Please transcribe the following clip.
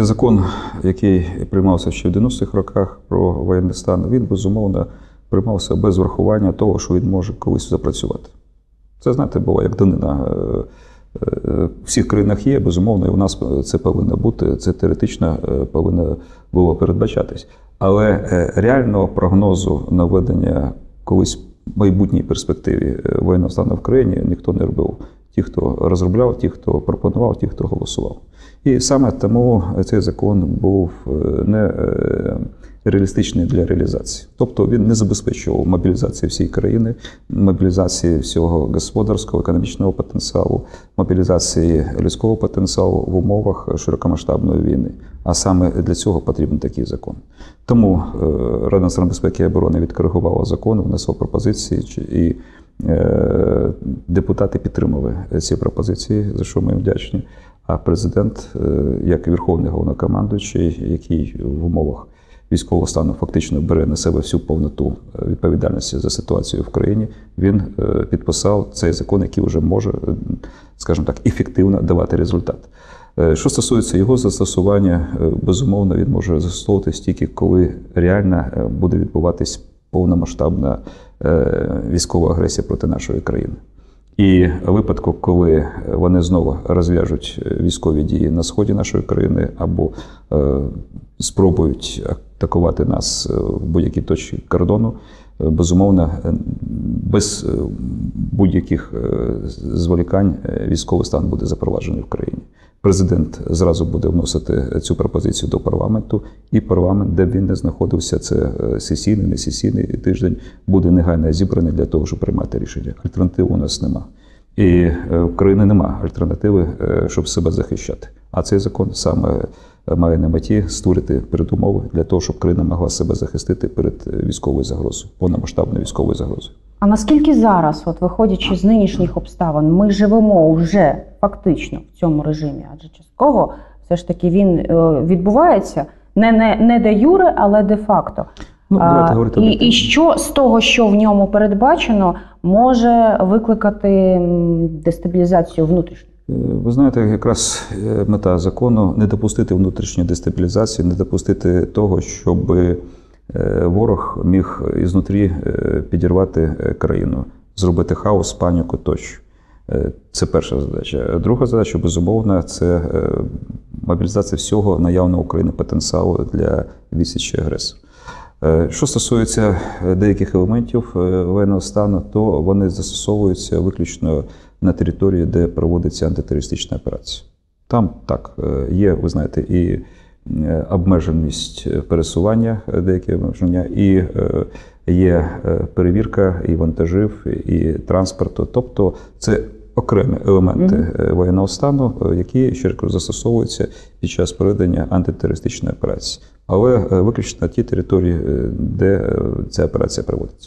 Закон, який приймався ще в 90-х роках про воєнний стан, він безумовно приймався без врахування того, що він може колись запрацювати. Це, знаєте, було як данина. Е, е, В всіх країнах є, безумовно, і у нас це повинно бути, це теоретично е, повинно було передбачатись. Але реального прогнозу наведення колись в майбутній перспективі воєнного стану в країні ніхто не робив. Ті, хто розробляв, ті, хто пропонував, ті, хто голосував. І саме тому цей закон був е, не е, реалістичний для реалізації. Тобто він не забезпечував мобілізації всієї країни, мобілізації всього господарського, економічного потенціалу, мобілізації людського потенціалу в умовах широкомасштабної війни. А саме для цього потрібен такий закон. Тому е, Рада національної безпеки і оборони відкоригувала закон, внесла пропозиції і депутати підтримали ці пропозиції, за що ми вдячні. А президент, е, як верховний головнокомандуючий, який в умовах військового стану фактично бере на себе всю повноту е, відповідальності за ситуацію в країні, він е, підписав цей закон, який вже може, е, скажімо так, ефективно давати результат. Е, Що стосується його застосування, е, безумовно, він може застосовуватись тільки коли реально е, буде відбуватись повномасштабна е, військова агресія проти нашої країни. І випадку, коли вони знову розв'яжуть військові дії на сході нашої країни або е, спробують атакувати нас е, в будь-якій точці кордону, е, безумовно, е, без е, будь-яких е, зволікань е, військовий стан буде запроваджений в країні. Президент зразу буде вносити цю пропозицію до парламенту, і парламент, де б він не знаходився, це е, сесійний, не сесійний тиждень, буде негайно зібраний для того, щоб приймати рішення. Альтернатив у нас нема. І е, в країни нема альтернативи, е, щоб себе захищати. А цей закон саме має на меті створити передумови для того, щоб країна могла себе захистити перед військовою загрозою, повномасштабною військовою загрозою. А наскільки зараз, от виходячи з нинішніх обставин, ми живемо вже фактично в цьому режимі? Адже частково все ж таки він е, відбувається не, не, не де юре, але де факто. Ну, давайте А, говорити і, і що з того, що в ньому передбачено, може викликати дестабілізацію внутрішню? Е, Ви знаєте, якраз е, мета закону не допустити внутрішньої дестабілізації, не допустити того, щоб е, ворог міг ізнутрі е, підірвати е, країну, зробити хаос, паніку тощо. Е, Це перша задача. Друга задача, безумовно, це е, мобілізація всього наявного України потенціалу для відсічі агресора. Е, Що стосується е, деяких елементів е, воєнного стану, то вони застосовуються виключно на території, де проводиться антитерористична операція. Там так е, є, ви знаєте, і е, обмеженість е, пересування, е, деякі обмеження, і е, є е, перевірка і вантажів, і транспорту. Тобто це окремі елементи е, воєнного стану, е, які ще раз застосовуються під час проведення антитерористичної операції, але е, виключно на ті території, е, де е, ця операція проводиться.